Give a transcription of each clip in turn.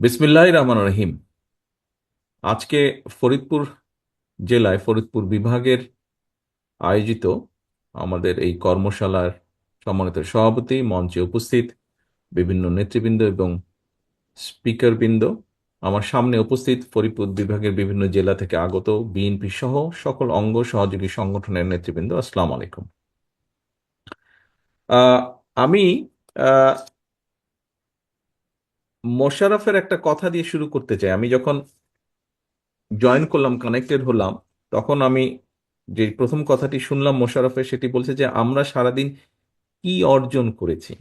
বিসমিল্লাহ রহমান রহিম। আজকে ফরিদপুর জেলায়, ফরিদপুর বিভাগের আয়োজিত আমাদের এই কর্মশালার সম্মানিত সভাপতি মঞ্চে উপস্থিত বিভিন্ন নেতৃবৃন্দ এবং স্পিকারবৃন্দ। আমার সামনে উপস্থিত ফরিদপুর বিভাগের বিভিন্ন জেলা থেকে আগত বিএনপি সহ সকল অঙ্গ সহযোগী সংগঠনের নেতৃবৃন্দ। আসসালামু আলাইকুম। আমি আহ, মোশাররফের একটা কথা দিয়ে শুরু করতে চাই। আমি যখন জয়েন করলাম কানেক্টেড হলাম তখন আমি যে প্রথম কথাটি শুনলাম মোশাররফের সেটি বলছে যে আমরা সারাদিন কি অর্জন করেছি?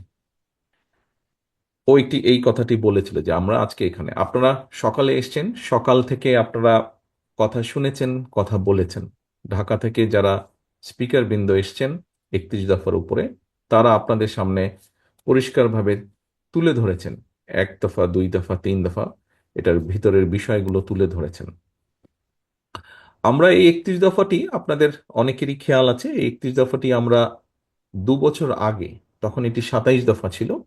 ওইটি এই কথাটি বলেছিল যে আমরা আজকে এখানে। আপনারা সকালে এসেছেন সকাল থেকে আপনারা কথা শুনেছেন কথা বলেছেন। ঢাকা থেকে যারা স্পিকার বৃন্দ এসছেন একত্রিশ দফার উপরে তারা আপনাদের সামনে পরিষ্কারভাবে তুলে ধরেছেন। এক দফা, দুই দফা, তিন দফা এটার ভিতরের বিষয়গুলো তুলে ধরেছেন। আমরা এই একত্রিশ দফাটি আপনাদের অনেকেরই খেয়াল আছে। এই একত্রিশ দফাটি আমরা দু বছর আগে, তখন এটি সাতাইশ দফা ছিল,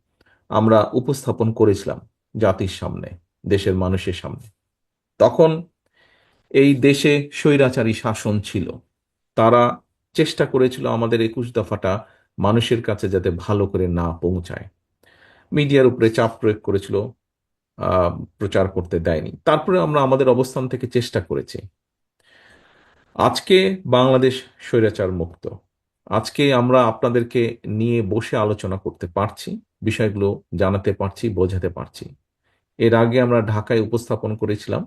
আমরা উপস্থাপন করেছিলাম জাতির সামনে, দেশের মানুষের সামনে। তখন এই দেশে স্বৈরাচারী শাসন ছিল। তারা চেষ্টা করেছিল আমাদের একুশ দফাটা মানুষের কাছে যাতে ভালো করে না পৌঁছায়। মিডিয়ার উপরে চাপ প্রয়োগ করেছিল প্রচার করতে দেয়নি। তারপরে আমরা আমাদের অবস্থান থেকে চেষ্টা করেছি। আজকে বাংলাদেশ স্বৈরাচার মুক্ত। আজকে আমরা আপনাদেরকে নিয়ে বসে আলোচনা করতে পারছি, বিষয়গুলো জানাতে পারছি, বোঝাতে পারছি। এর আগে আমরা ঢাকায় উপস্থাপন করেছিলাম,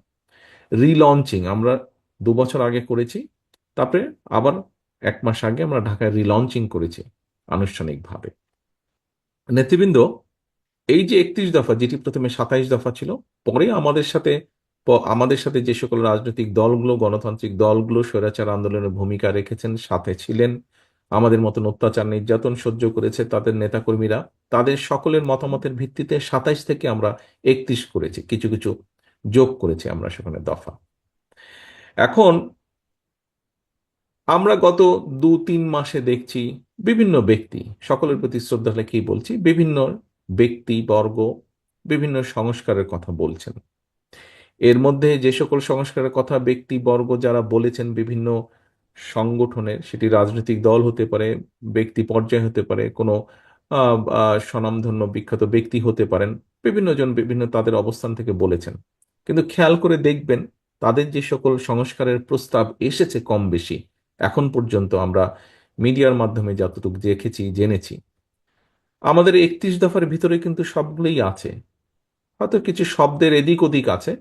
রিলঞ্চিং আমরা দু বছর আগে করেছি, তারপরে আবার এক মাস আগে আমরা ঢাকায় রিলঞ্চিং করেছি আনুষ্ঠানিকভাবে। নেতৃবৃন্দ এই যে একত্রিশ দফা, যেটি প্রথমে সাতাইশ দফা ছিল, পরে আমাদের সাথে আমাদের সাথে যে সকল রাজনৈতিক দলগুলো, গণতান্ত্রিক দলগুলো স্বৈরাচার আন্দোলনের ভূমিকা রেখেছেন, সাথে ছিলেন। আমাদের মতন অত্যাচার, নির্যাতন সহ্য করেছে তাদের নেতাকর্মীরা। তাদের সকলের মতামতের ভিত্তিতে সাতাইশ থেকে আমরা একত্রিশ করেছি, কিছু কিছু যোগ করেছি আমরা সেখানে দফা। এখন আমরা গত দু তিন মাসে দেখছি বিভিন্ন ব্যক্তি, সকলের প্রতি শ্রদ্ধা কি বলছি, বিভিন্ন ব্যক্তি, বর্গ বিভিন্ন সংস্কারের কথা বলছেন। এর মধ্যে যে সকল সংস্কারের কথা ব্যক্তি, বর্গ যারা বলেছেন বিভিন্ন সংগঠনের, সেটি রাজনৈতিক দল হতে পারে, ব্যক্তি পর্যায়ে হতে পারে, কোনো স্বনামধন্য বিখ্যাত ব্যক্তি হতে পারেন বিভিন্ন জন বিভিন্ন তাদের অবস্থান থেকে বলেছেন। কিন্তু খেয়াল করে দেখবেন, তাদের যে সকল সংস্কারের প্রস্তাব এসেছে কম বেশি, এখন পর্যন্ত আমরা মিডিয়ার মাধ্যমে যতটুকু দেখেছি, জেনেছি আমাদের একত্রিশ দফার ভিতরে কিন্তু সবগুলোই আছে। হয়তো কিছু শব্দের এদিক ওদিক আছে,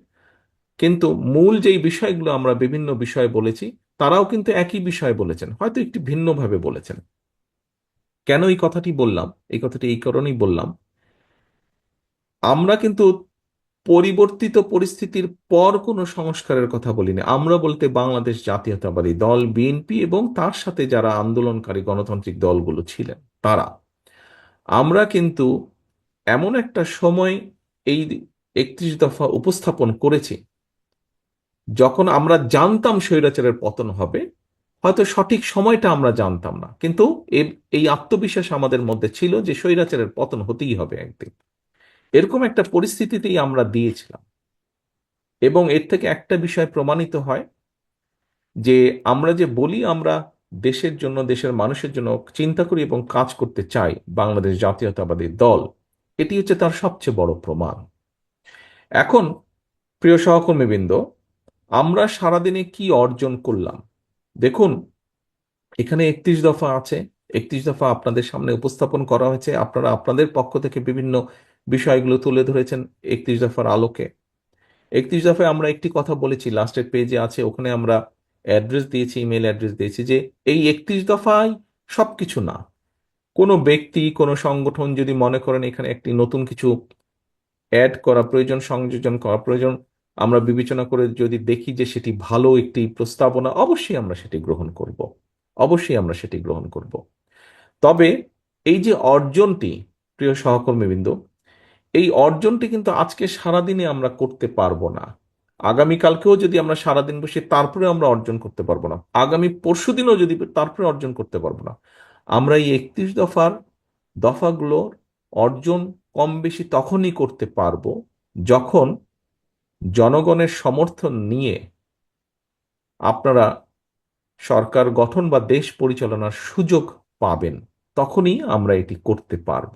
কিন্তু মূল যেই বিষয়গুলো আমরা বিভিন্ন বিষয়ে বলেছি, তারাও কিন্তু একই বিষয় বলেছেন, হয়তো একটু ভিন্নভাবে বলেছেন। কেন এই কথাটি বললাম? এই কথাটি এই কারণেই বললাম, আমরা কিন্তু পরিবর্তিত পরিস্থিতির পর কোনো সংস্কারের কথা বলিনি। আমরা বলতে বাংলাদেশ জাতীয়তাবাদী দল, বিএনপি এবং তার সাথে যারা আন্দোলনকারী গণতান্ত্রিক দলগুলো ছিলেন, তারা। আমরা কিন্তু এমন একটা সময় এই একত্রিশ দফা উপস্থাপন করেছি। যখন আমরা জানতাম স্বৈরাচারের পতন হবে, হয়তো সঠিক সময়টা আমরা জানতাম না। কিন্তু এই আত্মবিশ্বাস আমাদের মধ্যে ছিল যে স্বৈরাচারের পতন হতেই হবে একদিন। এরকম একটা পরিস্থিতিতেই আমরা দিয়েছিলাম। এবং এর থেকে একটা বিষয় প্রমাণিত হয় যে আমরা যে বলি আমরা দেশের জন্য, দেশের মানুষের জন্য চিন্তা করি এবং কাজ করতে চাই বাংলাদেশ জাতীয়তাবাদী দল। এটি হচ্ছে তার সবচেয়ে বড় প্রমাণ। এখন, প্রিয় সহকর্মীবৃন্দ, আমরা সারাদিনে কি অর্জন করলাম? দেখুন, এখানে একত্রিশ দফা আছে। একত্রিশ দফা আপনাদের সামনে উপস্থাপন করা হয়েছে। আপনারা আপনাদের পক্ষ থেকে বিভিন্ন বিষয়গুলো তুলে ধরেছেন একত্রিশ দফার আলোকে। একত্রিশ দফায় আমরা একটি কথা বলেছি, লাস্টের পেজে আছে, ওখানে আমরা অ্যাড্রেস দিয়েছি ইমেল অ্যাড্রেস দিয়েছি যে এই একত্রিশ দফায় সবকিছু না। কোনো ব্যক্তি, কোনো সংগঠন যদি মনে করেন এখানে একটি নতুন কিছু অ্যাড করা প্রয়োজন, সংযোজন করা প্রয়োজন, আমরা বিবেচনা করে যদি দেখি যে সেটি ভালো একটি প্রস্তাবনা, অবশ্যই আমরা সেটি গ্রহণ করব। অবশ্যই আমরা সেটি গ্রহণ করব। তবে এই যে অর্জনটি, প্রিয় সহকর্মীবৃন্দ, এই অর্জনটি কিন্তু আজকে সারাদিনে আমরা করতে পারব না। আগামীকালকেও যদি আমরা সারাদিন বসে তারপরে আমরা অর্জন করতে পারব না, আগামী পরশু দিনও যদি তারপরে অর্জন করতে পারব না, আমরা এই একত্রিশ দফার দফাগুলোর অর্জন কম বেশি তখনই করতে পারব যখন জনগণের সমর্থন নিয়ে আপনারা সরকার গঠন বা দেশ পরিচালনার সুযোগ পাবেন, তখনই আমরা এটি করতে পারব।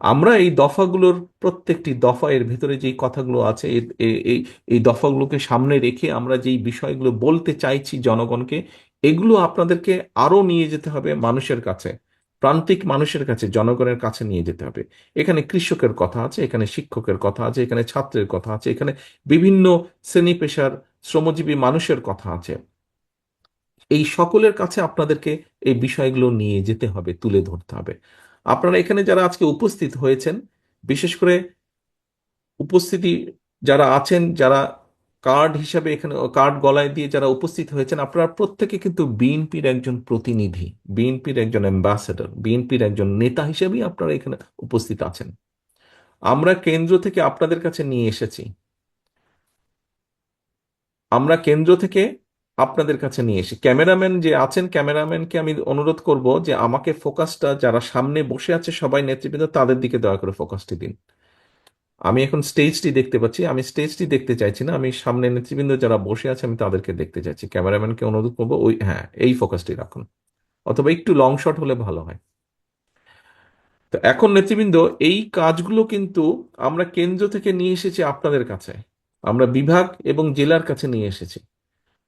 আমরা এই দফাগুলোর প্রত্যেকটি দফা এর ভেতরে যেই কথাগুলো আছে এই এই দফাগুলোকে সামনে রেখে আমরা যেই বিষয়গুলো বলতে চাইছি জনগণকে, এগুলো আপনাদেরকে আরও নিয়ে যেতে হবে মানুষের কাছে, প্রান্তিক মানুষের কাছে, জনগণের কাছে নিয়ে যেতে হবে। এখানে কৃষকের কথা আছে, এখানে শিক্ষকের কথা আছে, এখানে ছাত্রের কথা আছে, এখানে বিভিন্ন শ্রেণি পেশার শ্রমজীবী মানুষের কথা আছে। এই সকলের কাছে আপনাদেরকে এই বিষয়গুলো নিয়ে যেতে হবে, তুলে ধরতে হবে। আপনারা এখানে যারা আজকে উপস্থিত হয়েছেন, বিশেষ করে উপস্থিতি যারা আছেন, যারা কার্ড হিসাবে এখানে, কার্ড গলায় দিয়ে যারা উপস্থিত হয়েছেন, আপনারা প্রত্যেকে কিন্তু বিএনপির একজন প্রতিনিধি, বিএনপির একজন অ্যাম্বাসেডর, বিএনপির একজন নেতা হিসেবেই আপনারা এখানে উপস্থিত আছেন। আমরা কেন্দ্র থেকে আপনাদের কাছে নিয়ে এসেছি। আমরা কেন্দ্র থেকে আপনাদের কাছে নিয়ে এসে। ক্যামেরাম্যান যে আছেন, ক্যামেরাম্যানকে আমি অনুরোধ করব যে আমাকে ফোকাসটা, যারা সামনে বসে আছে সবাই নেতৃবৃন্দ, তাদের দিকে দয়া করে ফোকাসটি দিন। আমি এখন স্টেজটি দেখতে পাচ্ছি। আমি স্টেজটি দেখতে চাইছি না। আমি সামনে নেতৃবৃন্দ যারা বসে আছে, আমি তাদেরকে দেখতে চাইছি। ক্যামেরাম্যানকে অনুরোধ করব, ওই হ্যাঁ এই ফোকাসটি রাখুন। অথবা একটু লং শট হলে ভালো হয়। তো এখন নেতৃবৃন্দ, এই কাজগুলো কিন্তু আমরা কেন্দ্র থেকে নিয়ে এসেছি আপনাদের কাছে। আমরা বিভাগ এবং জেলার কাছে নিয়ে এসেছি।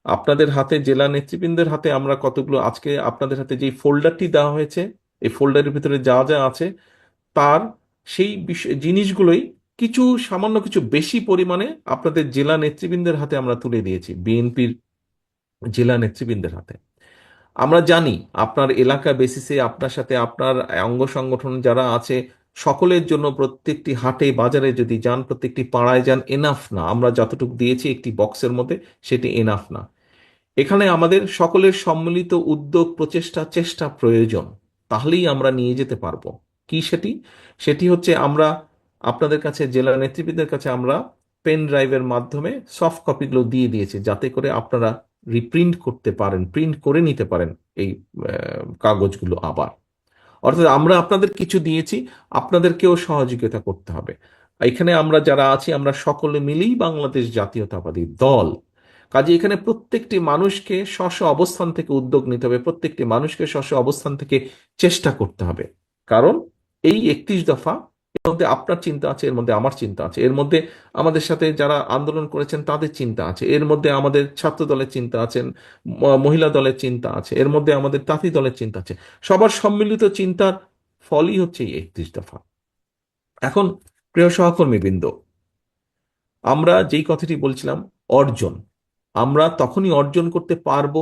আপনাদের হাতে জেলা নেতৃবৃন্দের হাতে আমরা কতগুলো, আজকে আপনাদের হাতে যেই ফোল্ডারটি দেওয়া হয়েছে, এই ফোল্ডারের ভিতরে যা যা আছে, তার সেই জিনিসগুলোই কিছু, সামান্য কিছু বেশি পরিমাণে আপনাদের জেলা নেতৃবৃন্দের হাতে আমরা তুলে দিয়েছি, বিএনপির জেলা নেতৃবৃন্দের হাতে। আমরা জানি, আপনার এলাকা বেসিসে আপনার সাথে আপনার অঙ্গ সংগঠন যারা আছে সকলের জন্য প্রত্যেকটি হাটে বাজারে যদি যান, প্রত্যেকটি পাড়ায় যান এনাফ না। আমরা যতটুকু দিয়েছি একটি বক্সের মধ্যে, সেটি এনাফ না। এখানে আমাদের সকলের সম্মিলিত উদ্যোগ, প্রচেষ্টা, চেষ্টা প্রয়োজন। তাহলেই আমরা নিয়ে যেতে পারব। কি সেটি? সেটি হচ্ছে আমরা আপনাদের কাছে, জেলা নেতৃবৃন্দের কাছে আমরা পেন ড্রাইভের মাধ্যমে সফট কপিগুলো দিয়ে দিয়েছি, যাতে করে আপনারা রিপ্রিন্ট করতে পারেন প্রিন্ট করে নিতে পারেন এই কাগজগুলো আবার। অর্থাৎ আমরা আপনাদের কিছু দিয়েছি, আপনাদেরকেও সহযোগিতা করতে হবে। এখানে আমরা যারা আছি, আমরা সকলে মিলেই বাংলাদেশ জাতীয়তাবাদী দল। কাজে এখানে প্রত্যেকটি মানুষকে স্ব অবস্থান থেকে উদ্যোগ নিতে হবে, প্রত্যেকটি মানুষকে স্ব অবস্থান থেকে চেষ্টা করতে হবে। কারণ এই একত্রিশ দফা এর মধ্যে আপনার চিন্তা আছে, এর মধ্যে আমার চিন্তা আছে। এর মধ্যে আমাদের সাথে যারা আন্দোলন করেছেন, তাদের চিন্তা আছে। এর মধ্যে আমাদের ছাত্র দলের চিন্তা আছেন মহিলা দলের চিন্তা আছে। এর মধ্যে আমাদের তাঁতি দলের চিন্তা আছে। সবার সম্মিলিত চিন্তার ফলই হচ্ছে এই একত্রিশ দফা। এখন, প্রিয় সহকর্মীবৃন্দ, আমরা যেই কথাটি বলছিলাম, অর্জন। আমরা তখনই অর্জন করতে পারব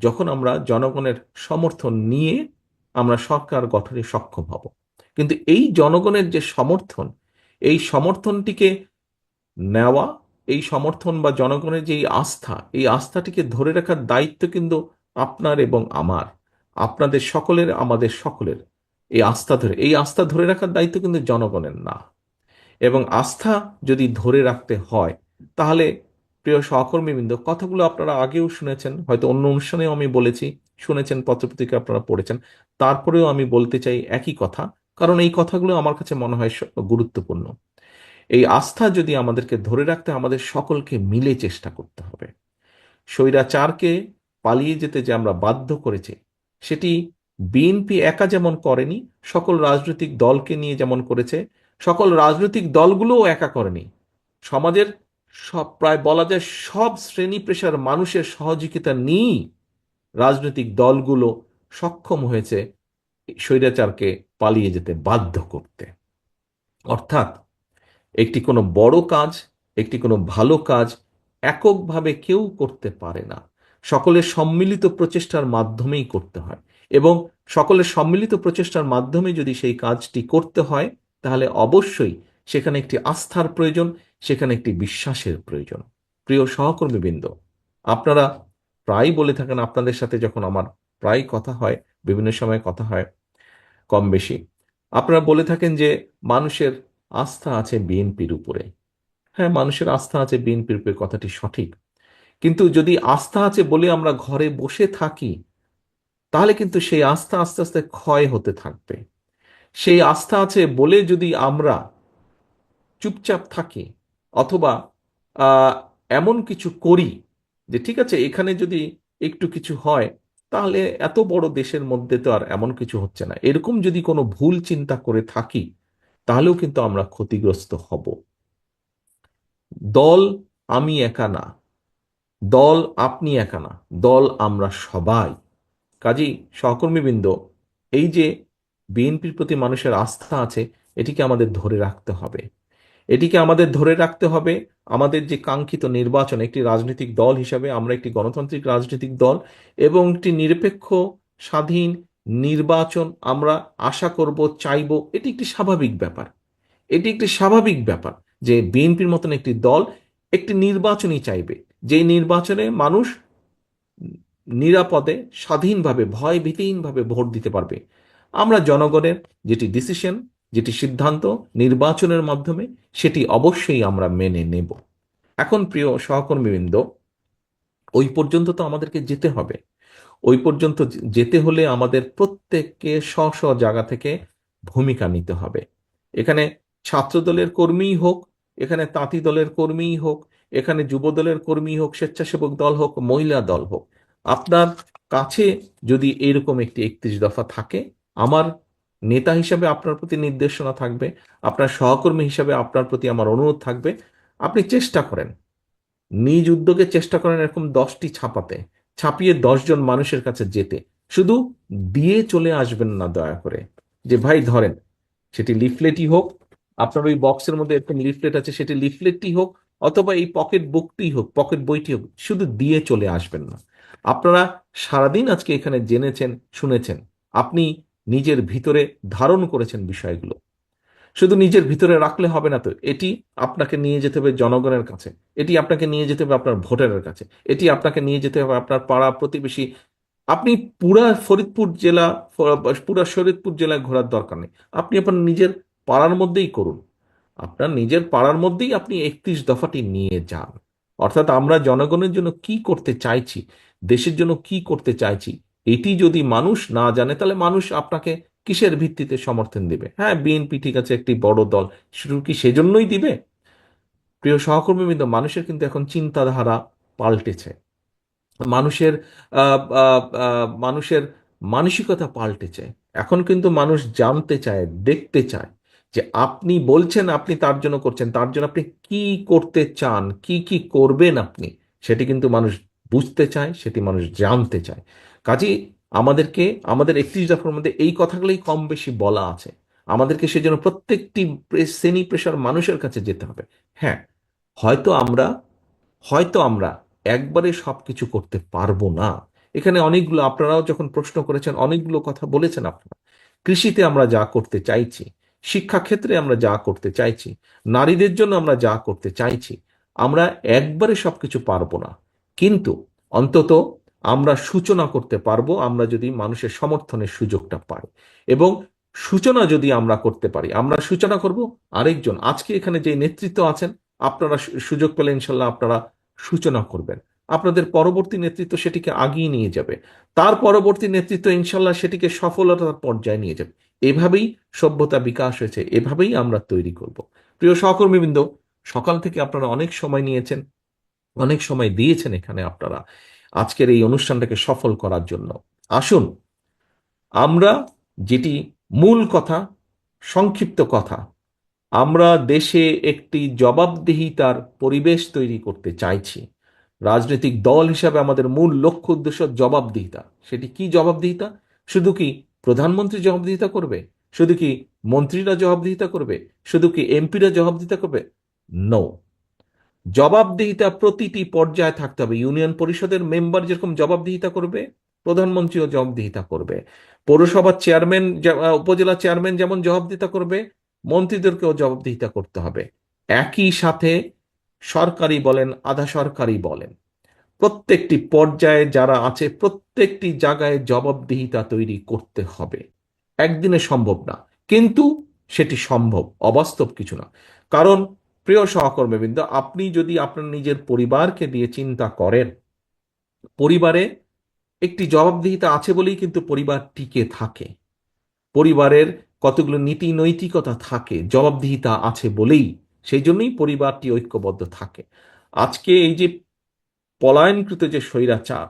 যখন আমরা জনগণের সমর্থন নিয়ে আমরা সরকার গঠনে সক্ষম হব। কিন্তু এই জনগণের যে সমর্থন, এই সমর্থনটিকে নেওয়া, এই সমর্থন বা জনগণের যে আস্থা, এই আস্থাটিকে ধরে রাখার দায়িত্ব কিন্তু আপনার এবং আমার, আপনাদের সকলের, আমাদের সকলের। এই আস্থা ধরে, এই আস্থা ধরে রাখার দায়িত্ব কিন্তু জনগণের না। এবং আস্থা যদি ধরে রাখতে হয়, তাহলে প্রিয় সহকর্মীবৃন্দ, কথাগুলো আপনারা আগেও শুনেছেন, হয়তো অন্য অনুষ্ঠানেও আমি বলেছি, শুনেছেন পত্রপত্রিকা আপনারা পড়েছেন, তারপরেও আমি বলতে চাই একই কথা কারণ এই কথাগুলো আমার কাছে মনে হয় গুরুত্বপূর্ণ। এই আস্থা যদি আমাদেরকে ধরে রাখতে আমাদের সকলকে মিলে চেষ্টা করতে হবে। স্বৈরাচারকে পালিয়ে যেতে যে আমরা বাধ্য করেছি, সেটি বিএনপি একা যেমন করেনি, সকল রাজনৈতিক দলকে নিয়ে যেমন করেছে, সকল রাজনৈতিক দলগুলোও একা করেনি। সমাজের সব, প্রায় বলা যায় সব শ্রেণি পেশার মানুষের সহযোগিতা নিয়েই রাজনৈতিক দলগুলো সক্ষম হয়েছে স্বৈরাচারকে পালিয়ে যেতে বাধ্য করতে। অর্থাৎ একটি কোনো বড় কাজ, একটি কোনো ভালো কাজ এককভাবে কেউ করতে পারে না। সকলের সম্মিলিত প্রচেষ্টার মাধ্যমেই করতে হয় এবং সকলের সম্মিলিত প্রচেষ্টার মাধ্যমে যদি সেই কাজটি করতে হয়, তাহলে অবশ্যই সেখানে একটি আস্থার প্রয়োজন, সেখানে একটি বিশ্বাসের প্রয়োজন। প্রিয় সহকর্মীবৃন্দ, আপনারা প্রায় বলে থাকেন আপনাদের সাথে যখন আমার প্রায় কথা হয়, বিভিন্ন সময় কথা হয় কম বেশি আপনারা বলে থাকেন যে মানুষের আস্থা আছে বিএনপির উপরে। হ্যাঁ মানুষের আস্থা আছে বিএনপির উপরে, কথাটি সঠিক। কিন্তু যদি আস্থা আছে বলে আমরা ঘরে বসে থাকি, তাহলে কিন্তু সেই আস্থা আস্তে আস্তে ক্ষয় হতে থাকবে। সেই আস্থা আছে বলে যদি আমরা চুপচাপ থাকি, অথবা এমন কিছু করি যে ঠিক আছে, এখানে যদি একটু কিছু হয় তাহলে এত বড় দেশের মধ্যে তো আর এমন কিছু হচ্ছে না। এরকম যদি কোনো ভুল চিন্তা করে থাকি, তাহলেও কিন্তু আমরা ক্ষতিগ্রস্ত হব। দল আমি একা না। দল আপনি একা না। দল আমরা সবাই। কাজেই সহকর্মীবৃন্দ, এই যে বিএনপির প্রতি মানুষের আস্থা আছে, এটিকে আমাদের ধরে রাখতে হবে। এটিকে আমাদের ধরে রাখতে হবে। আমাদের যে কাঙ্ক্ষিত নির্বাচন, একটি রাজনৈতিক দল হিসাবে আমরা একটি গণতান্ত্রিক রাজনৈতিক দল এবং একটি নিরপেক্ষ, স্বাধীন নির্বাচন আমরা আশা করব, চাইব, এটি একটি স্বাভাবিক ব্যাপার। এটি একটি স্বাভাবিক ব্যাপার যে বিএনপির মতন একটি দল একটি নির্বাচনই চাইবে। যে নির্বাচনে মানুষ নিরাপদে, স্বাধীনভাবে ভয় ভীতিহীনভাবে ভোট দিতে পারবে। আমরা জনগণের যেটি ডিসিশন যেটি সিদ্ধান্ত নির্বাচনের মাধ্যমে, সেটি অবশ্যই আমরা মেনে নেব। এখন প্রিয় সহকর্মীবৃন্দ, ওই পর্যন্ত তো আমাদেরকে যেতে হবে। ওই পর্যন্ত যেতে হলে আমাদের প্রত্যেককে স্ব স্ব জায়গা থেকে ভূমিকা নিতে হবে। এখানে ছাত্র দলের কর্মীই হোক, এখানে তাঁতি দলের কর্মীই হোক, এখানে যুব দলের কর্মী হোক, স্বেচ্ছাসেবক দল হোক, মহিলা দল হোক, আপনার কাছে যদি এরকম একটি একত্রিশ দফা থাকে, আমার নেতা হিসাবে আপনার প্রতি নির্দেশনা থাকবে, আপনার সহকর্মী হিসাবে আপনার প্রতি আমার অনুরোধ থাকবে। আপনি চেষ্টা করেন। নিজ উদ্যোগে চেষ্টা করেন এরকম দশটি ছাপাতে, ছাপিয়ে দশজন মানুষের কাছে যেতে। শুধু দিয়ে চলে আসবেন না দয়া করে। যে ভাই ধরেন, সেটি লিফলেটই হোক, আপনার ওই বক্সের মধ্যে এরকম লিফলেট আছে, সেটি লিফলেটই হোক, অথবা এই পকেট বুকটি হোক, পকেট বইটি হোক, শুধু দিয়ে চলে আসবেন না। আপনারা সারাদিন আজকে এখানে জেনেছেন, শুনেছেন। আপনি নিজের ভিতরে ধারণ করেছেন বিষয়গুলো। শুধু নিজের ভিতরে রাখলে হবে না তো, এটি আপনাকে নিয়ে যেতে হবে জনগণের কাছে, এটি আপনাকে নিয়ে যেতে হবে আপনার ভোটারের কাছে, এটি আপনাকে নিয়ে যেতে হবে আপনার পাড়া প্রতিবেশী। আপনি পুরা ফরিদপুর জেলা, পুরা শরীয়তপুর জেলায় ঘোরার দরকার নেই, আপনি আপনার নিজের পাড়ার মধ্যেই করুন। আপনার নিজের পাড়ার মধ্যেই আপনি একত্রিশ দফাটি নিয়ে যান। অর্থাৎ আমরা জনগণের জন্য কি করতে চাইছি, দেশের জন্য কি করতে চাইছি এটি যদি মানুষ না জানে, তাহলে মানুষ আপনাকে কিসের ভিত্তিতে সমর্থন দিবে? হ্যাঁ বিএনপি ঠিক আছে, একটি বড় দল। শুধু কি সেজন্যই দিবে? প্রিয় সহকর্মীবৃন্দ, মানুষের কিন্তু এখন চিন্তাধারা পাল্টেছে। মানুষের মানুষের মানসিকতা পাল্টেছে। এখন কিন্তু মানুষ জানতে চায়, দেখতে চায় যে আপনি বলছেন, আপনি তার জন্য করছেন, তার জন্য আপনি কি করতে চান, কি কি করবেন আপনি, সেটি কিন্তু মানুষ বুঝতে চায়, সেটি মানুষ জানতে চায়। কাজেই আমাদেরকে, আমাদের একত্রিশ দফার মধ্যে এই কথাগুলোই কম বেশি বলা আছে। আমাদেরকে সেজন্য প্রত্যেকটি প্রে- শ্রেণি পেশার মানুষের কাছে যেতে হবে। হ্যাঁ হয়তো আমরা হয়তো আমরা একবারে সব কিছু করতে পারব না। এখানে অনেকগুলো, আপনারাও যখন প্রশ্ন করেছেন, অনেকগুলো কথা বলেছেন আপনারা। কৃষিতে আমরা যা করতে চাইছি, শিক্ষাক্ষেত্রে আমরা যা করতে চাইছি, নারীদের জন্য আমরা যা করতে চাইছি, আমরা একবারে সবকিছু পারব না। কিন্তু অন্তত আমরা সূচনা করতে পারব, আমরা যদি মানুষের সমর্থনের সুযোগটা পাই। এবং সূচনা যদি আমরা করতে পারি, আমরা সূচনা করব আরেকজন। আজকে এখানে যে নেতৃত্ব আছেন, আপনারা সুযোগ পেলে ইনশাল্লাহ আপনারা সূচনা করবেন। আপনাদের পরবর্তী নেতৃত্ব সেটিকে আগিয়ে নিয়ে যাবে। তার পরবর্তী নেতৃত্ব ইনশাল্লাহ সেটিকে সফলতার পর্যায়ে নিয়ে যাবে। এভাবেই সভ্যতা বিকাশ হয়েছে, এভাবেই আমরা তৈরি করব। প্রিয় সহকর্মীবৃন্দ, সকাল থেকে আপনারা অনেক সময় নিয়েছেন। অনেক সময় দিয়েছেন এখানে আপনারা আজকের এই অনুষ্ঠানটাকে সফল করার জন্য। আসুন, আমরা যেটি মূল কথা, সংক্ষিপ্ত কথা, আমরা দেশে একটি জবাবদিহিতার পরিবেশ তৈরি করতে চাইছি। রাজনৈতিক দল হিসাবে আমাদের মূল লক্ষ্য, উদ্দেশ্য জবাবদিহিতা। সেটি কি জবাবদিহিতা? শুধু কি প্রধানমন্ত্রী জবাবদিহিতা করবে? শুধু কি মন্ত্রীরা জবাবদিহিতা করবে? শুধু কি এমপিরা জবাবদিহিতা করবে? নো জবাবদিহিতা প্রতিটি পর্যায়ে থাকতে হবে। ইউনিয়ন পরিষদের মেম্বার যেরকম জবাবদিহিতা করবে, প্রধানমন্ত্রীও জবাবদিহিতা করবে। পৌরসভার চেয়ারম্যান উপজেলা চেয়ারম্যান যেমন জবাবদিহিতা করবে, মন্ত্রীদেরকেও জবাবদিহিতা করতে হবে। একই সাথে সরকারি বলেন, আধা সরকারি বলেন। প্রত্যেকটি পর্যায়ে যারা আছে, প্রত্যেকটি জায়গায় জবাবদিহিতা তৈরি করতে হবে। একদিনে সম্ভব না। কিন্তু সেটি সম্ভব, অবাস্তব কিছু না। কারণ প্রিয় সহকর্মীবৃন্দ, আপনি যদি আপনার নিজের পরিবারকে নিয়ে চিন্তা করেন, পরিবারে একটি জবাবদিহিতা আছে বলেই কিন্তু পরিবার টিকে থাকে। পরিবারের কতগুলো নীতি নৈতিকতা থাকে, জবাবদিহিতা আছে বলেই সেই জন্যই পরিবারটি ঐক্যবদ্ধ থাকে। আজকে এই যে পলায়নকৃত যে স্বৈরাচার,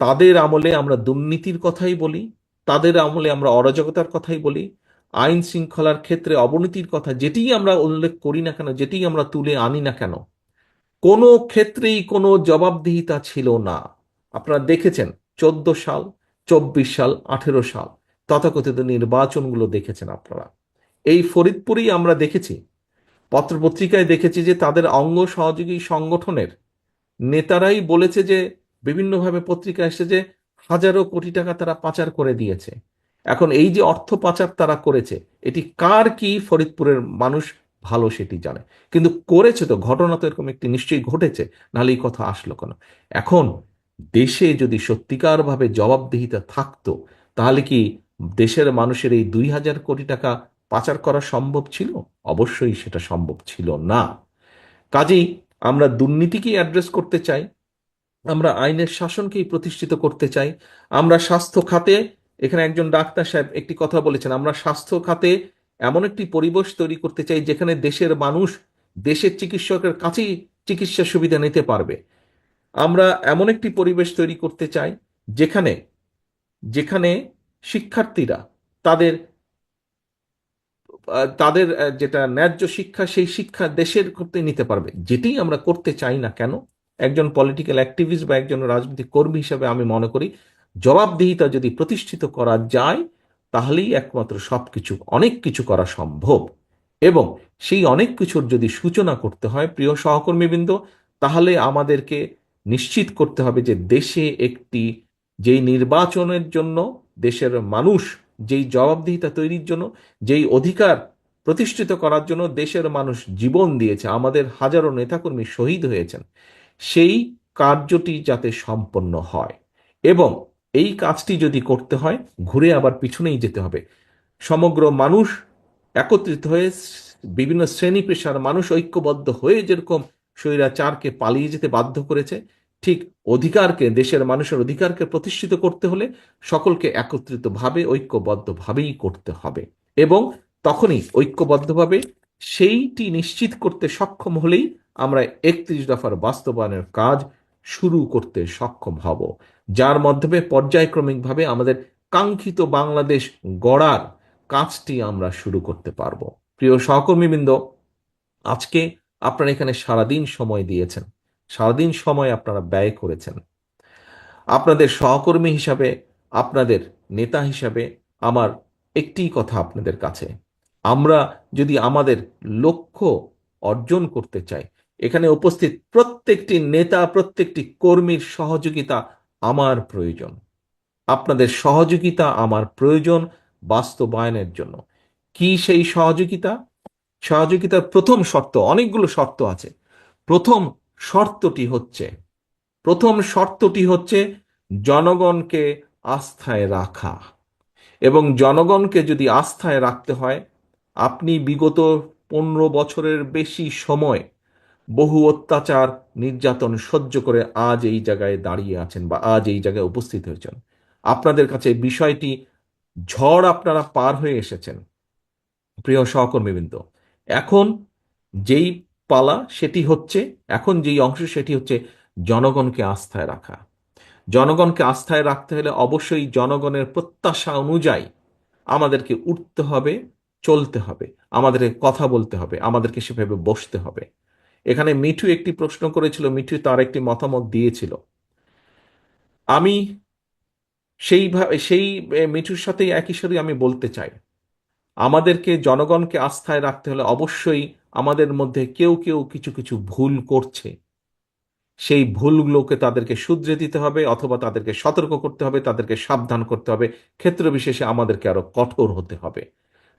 তাদের আমলে আমরা দুর্নীতির কথাই বলি, তাদের আমলে আমরা অরাজকতার কথাই বলি আইন শৃঙ্খলার ক্ষেত্রে অবনতির কথা যেটিই আমরা উল্লেখ করি না কেন যেটিই আমরা তুলে আনি না কেন, কোনো ক্ষেত্রেই কোনো জবাবদিহিতা ছিল না। আপনারা দেখেছেন, চোদ্দ সাল, চব্বিশ সাল, আঠেরো সাল, তথাকথিত নির্বাচনগুলো দেখেছেন আপনারা। এই ফরিদপুরেই আমরা দেখেছি, পত্রপত্রিকায় দেখেছি যে তাদের অঙ্গ সহযোগী সংগঠনের নেতারাই বলেছে যে, বিভিন্নভাবে পত্রিকা এসেছে যে, হাজারো কোটি টাকা তারা পাচার করে দিয়েছে। এখন এই যে অর্থ পাচার তারা করেছে, এটি কার কি ফরিদপুরের মানুষ ভালো সেটি জানে। কিন্তু করেছে তো, ঘটনা তো এরকম একটি নিশ্চয়ই ঘটেছে, নাহলে এই কথা আসলো কেন? এখন দেশে যদি সত্যিকারভাবে জবাবদিহিতা থাকতো, তাহলে কি দেশের মানুষের এই দুই হাজার কোটি টাকা পাচার করা সম্ভব ছিল? অবশ্যই সেটা সম্ভব ছিল না। কাজেই আমরা দুর্নীতিকেই অ্যাড্রেস করতে চাই, আমরা আইনের শাসনকেই প্রতিষ্ঠিত করতে চাই, আমরা স্বাস্থ্য খাতে এখানে একজন ডাক্তার সাহেব একটি কথা বলেছেন, আমরা স্বাস্থ্য খাতে এমন একটি পরিবেশ তৈরি করতে চাই যেখানে দেশের মানুষ দেশের চিকিৎসকের কাছেই চিকিৎসা সুবিধা নিতে পারবে। আমরা এমন একটি পরিবেশ তৈরি করতে চাই যেখানে যেখানে শিক্ষার্থীরা তাদের তাদের যেটা ন্যায্য শিক্ষা সেই শিক্ষা দেশের করতে নিতে পারবে। যেটি আমরা করতে চাই না কেন? একজন পলিটিক্যাল অ্যাক্টিভিস্ট বা একজন রাজনৈতিক কর্মী হিসেবে আমি মনে করি জবাবদিহিতা যদি প্রতিষ্ঠিত করা যায়, তাহলেই একমাত্র সবকিছু, অনেক কিছু করা সম্ভব। এবং সেই অনেক কিছুর যদি সূচনা করতে হয়, প্রিয় সহকর্মীবৃন্দ, তাহলে আমাদেরকে নিশ্চিত করতে হবে যে দেশে একটি, যেই নির্বাচনের জন্য দেশের মানুষ, যেই জবাবদিহিতা তৈরির জন্য, যেই অধিকার প্রতিষ্ঠিত করার জন্য দেশের মানুষ জীবন দিয়েছে, আমাদের হাজারো নেতাকর্মী শহীদ হয়েছেন, সেই কার্যটি যাতে সম্পন্ন হয়। এবং এই কাজটি যদি করতে হয়, ঘুরে আবার পিছনেই যেতে হবে। সমগ্র মানুষ একত্রিত হয়ে বিভিন্ন শ্রেণি পেশার মানুষ ঐক্যবদ্ধ হয়ে যেরকম স্বৈরাচারকে পালিয়ে যেতে বাধ্য করেছে, ঠিক অধিকারকে, দেশের মানুষের অধিকারকে প্রতিষ্ঠিত করতে হলে সকলকে একত্রিতভাবে, ঐক্যবদ্ধভাবেই করতে হবে। এবং তখনই ঐক্যবদ্ধভাবে সেইটি নিশ্চিত করতে সক্ষম হলেই আমরা একত্রিশ দফার বাস্তবায়নের কাজ শুরু করতে সক্ষম হব। যার মাধ্যমে পর্যায়ক্রমিকভাবে আমাদের কাঙ্ক্ষিত বাংলাদেশ গড়ার কাজটি আমরা শুরু করতে পারব। প্রিয় সহকর্মীবৃন্দ, আজকে আপনারা এখানে সারাদিন সময় দিয়েছেন। সারাদিন সময় আপনারা ব্যয় করেছেন। আপনাদের সহকর্মী হিসাবে, আপনাদের নেতা হিসাবে আমার একটি কথা আপনাদের কাছে। আমরা যদি আমাদের লক্ষ্য অর্জন করতে চাই এখানে উপস্থিত প্রত্যেকটি নেতা, প্রত্যেকটি কর্মীর সহযোগিতা আমার প্রয়োজন। আপনাদের সহযোগিতা আমার প্রয়োজন বাস্তবায়নের জন্য। কি সেই সহযোগিতা? সহযোগিতার প্রথম শর্ত, অনেকগুলো শর্ত আছে। প্রথম শর্তটি হচ্ছে, প্রথম শর্তটি হচ্ছে জনগণকে আস্থায় রাখা। এবং জনগণকে যদি আস্থায় রাখতে হয়, আপনি বিগত পনেরো বছরের বেশি সময় বহু অত্যাচার নির্যাতন সহ্য করে আজ এই জায়গায় দাঁড়িয়ে আছেন বা আজ এই জায়গায় উপস্থিত হয়েছেন। আপনাদের কাছে বিষয়টি ঝড় আপনারা পার হয়ে এসেছেন। প্রিয় সহকর্মীবৃন্দ, এখন যেই পালা সেটি হচ্ছে, এখন যেই অংশ সেটি হচ্ছে জনগণকে আস্থায় রাখা। জনগণকে আস্থায় রাখতে হলে অবশ্যই জনগণের প্রত্যাশা অনুযায়ী আমাদেরকে উঠতে হবে, চলতে হবে, আমাদেরকে কথা বলতে হবে, আমাদেরকে সেভাবে বসতে হবে। এখানে মিঠু একটি প্রশ্ন করেছিল, মিঠু তার একটি মতামত দিয়েছিল। আমি সেইভাবে সেই মিঠুর সাথে একই সাথে আমি বলতে চাই। আমাদেরকে, জনগণকে আস্থায় রাখতে হলে অবশ্যই আমাদের মধ্যে কেউ কেউ কিছু কিছু ভুল করছে। সেই ভুলগুলোকে তাদেরকে শুধরে দিতে হবে অথবা তাদেরকে সতর্ক করতে হবে, তাদেরকে সাবধান করতে হবে। ক্ষেত্র বিশেষে আমাদেরকে আরও কঠোর হতে হবে।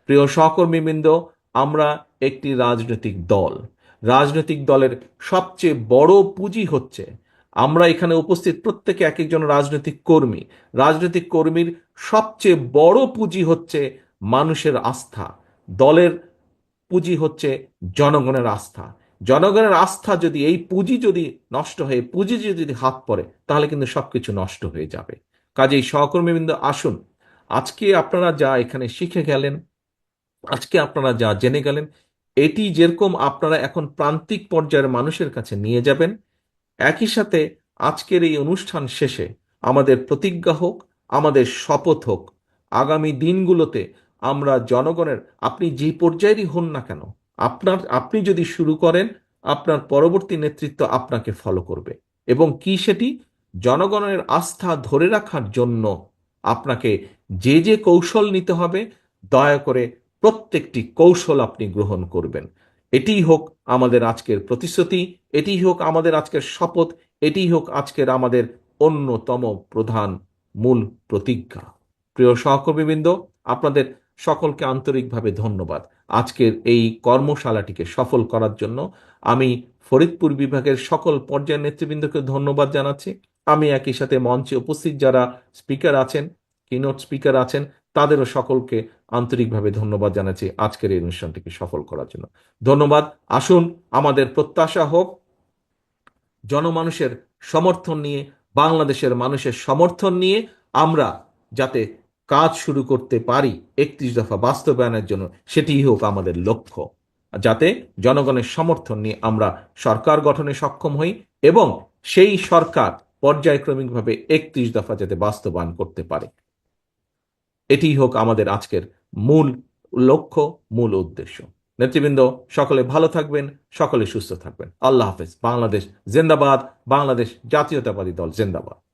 প্রিয় সহকর্মীবৃন্দ, আমরা একটি রাজনৈতিক দল। রাজনৈতিক দলের সবচেয়ে বড় পুঁজি হচ্ছে। আমরা এখানে উপস্থিত প্রত্যেকে এক একজন রাজনৈতিক কর্মী। রাজনৈতিক কর্মীর সবচেয়ে বড় পুঁজি হচ্ছে মানুষের আস্থা। দলের পুঁজি হচ্ছে জনগণের আস্থা। জনগণের আস্থা যদি, এই পুঁজি যদি নষ্ট হয়ে পুঁজি যদি হাত পড়ে, তাহলে কিন্তু সবকিছু নষ্ট হয়ে যাবে। কাজেই সহকর্মীবৃন্দ, আসুন। আজকে আপনারা যা এখানে শিখে গেলেন, আজকে আপনারা যা জেনে গেলেন এটি যেরকম আপনারা এখন প্রান্তিক পর্যায়ের মানুষের কাছে নিয়ে যাবেন, একই সাথে আজকের এই অনুষ্ঠান শেষে আমাদের প্রতিজ্ঞা হোক, আমাদের শপথ হোক, আগামী দিনগুলোতে আমরা জনগণের, আপনি যে পর্যায়েরই হন না কেন, আপনার, আপনি যদি শুরু করেন, আপনার পরবর্তী নেতৃত্ব আপনাকে ফলো করবে। এবং কি সেটি? জনগণের আস্থা ধরে রাখার জন্য আপনাকে যে যে কৌশল নিতে হবে, দয়া করে প্রত্যেকটি কৌশল আপনি গ্রহণ করবেন। এটিই হোক আমাদের আজকের প্রতিশ্রুতি, এটিই হোক আমাদের আজকের শপথ, এটিই হোক আজকের আমাদের অন্যতম প্রধান মূল প্রতিজ্ঞা। প্রিয় সহকর্মীবৃন্দ, আপনাদের সকলকে আন্তরিকভাবে ধন্যবাদ আজকের এই কর্মশালাটিকে সফল করার জন্য। আমি ফরিদপুর বিভাগের সকল পর্যায়ের নেতৃবৃন্দকে ধন্যবাদ জানাচ্ছি। আমি একই সাথে মঞ্চে উপস্থিত যারা স্পিকার আছেন কিনোট স্পিকার আছেন, তাদেরও সকলকে আন্তরিকভাবে ধন্যবাদ জানাচ্ছি আজকের এই অনুষ্ঠানটিকে সফল করার জন্য। ধন্যবাদ। আসুন, আমাদের প্রত্যাশা হোক, জনমানুষের সমর্থন নিয়ে, বাংলাদেশের মানুষের সমর্থন নিয়ে আমরা যাতে কাজ শুরু করতে পারি একত্রিশ দফা বাস্তবায়নের জন্য, সেটিই হোক আমাদের লক্ষ্য। যাতে জনগণের সমর্থন নিয়ে আমরা সরকার গঠনে সক্ষম হই এবং সেই সরকার পর্যায়ক্রমিকভাবে একত্রিশ দফা যাতে বাস্তবায়ন করতে পারে। এটি হোক আমাদের আজকের মূল লক্ষ্য, মূল উদ্দেশ্য। নেতৃবৃন্দ, সকলে ভালো থাকবেন, সকলে সুস্থ থাকবেন। আল্লাহ হাফেজ। বাংলাদেশ জিন্দাবাদ, বাংলাদেশ জাতীয়তাবাদী দল জিন্দাবাদ।